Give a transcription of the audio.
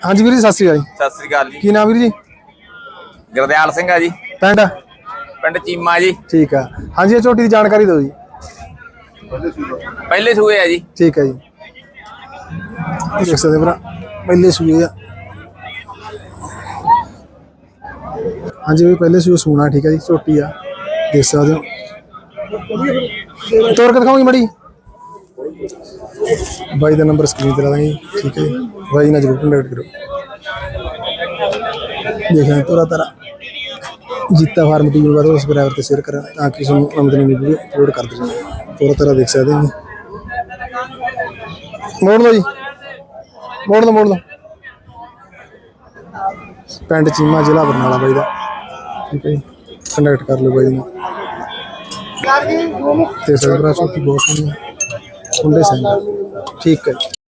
ਹਾਂਜੀ ਵੀਰ ਜੀ ਸਤਿ ਸ੍ਰੀ ਅਕਾਲ ਜੀ। ਸਤਿ ਸ੍ਰੀ ਅਕਾਲ ਜੀ। ਕੀ ਨਾਮ ਵੀਰ ਜੀ? ਗੁਰਦਿਆਲ ਸਿੰਘ ਆ ਜੀ। ਪਿੰਡ? ਪਿੰਡ ਚੀਮਾ ਜੀ। ਠੀਕ ਆ। ਹਾਂਜੀ ਇਹ ਝੋਟੀ ਦੀ ਜਾਣਕਾਰੀ ਦਿਓ ਜੀ। ਪਹਿਲੇ ਸੂਏ ਆ ਜੀ। ਠੀਕ ਹੈ ਜੀ। ਇਹ ਦੇਖ ਸਕਦੇ ਹੋ ਭਰਾ ਪਹਿਲੇ ਸੂਏ ਆ। ਹਾਂਜੀ ਵੀ ਪਹਿਲੇ ਸੂਏ ਸੂਣਾ ਠੀਕ ਹੈ ਜੀ ਝੋਟੀ ਆ। ਦੇਖ ਸਕਦੇ ਹੋ। ਤੋਰ ਕੇ ਦਿਖਾਉਂਗੀ ਮੜੀ। ਬਾਈ ਦਾ ਨੰਬਰ ਸਕਰੀਨ ਤੇ ਲਾ ਦਾਂਗੇ ਠੀਕ ਹੈ ਬਾਈ ਨਾਲ ਜਰੂਰ ਕੰਟੈਕਟ ਕਰੋ। ਦੇਖਾਂ ਤੋਰਾ ਤਾਰਾ। ਜੀਤਾ ਫਾਰਮ ਦੀ ਵੀਡੀਓ ਉਸ ਬਰਾਬਰ ਤੇ ਸ਼ੇਅਰ ਕਰਾਂ ਤਾਂ ਕਿ ਤੁਹਾਨੂੰ ਆਮਦਨੀ ਦੀ ਵੀਡੀਓ ਅਪਲੋਡ ਕਰ ਦਿੱਤੀ ਤੋਰਾ ਤਾਰਾ ਦੇਖ ਸਕਦੇ ਹੋ ਮੋੜ ਲਓ ਜੀ। ਮੋੜ ਲਓ ਮੋੜ ਲਓ ਪਿੰਡ ਚੀਮਾ ਜ਼ਿਲ੍ਹਾ ਬਰਨਾਲਾ ਬਾਈ ਦਾ। ਠੀਕ ਹੈ ਕੰਟੈਕਟ ਕਰ ਲਓ ਬਾਈ ਨੂੰ ਤੇ ਸਰਬਰਾ ਛੋਟੀ ਬਹੁਤ ਸੋਹਣੀ। ਹੈ ਕੁੰਡੇ ਸਿੰਘ ਠੀਕ ਹੈ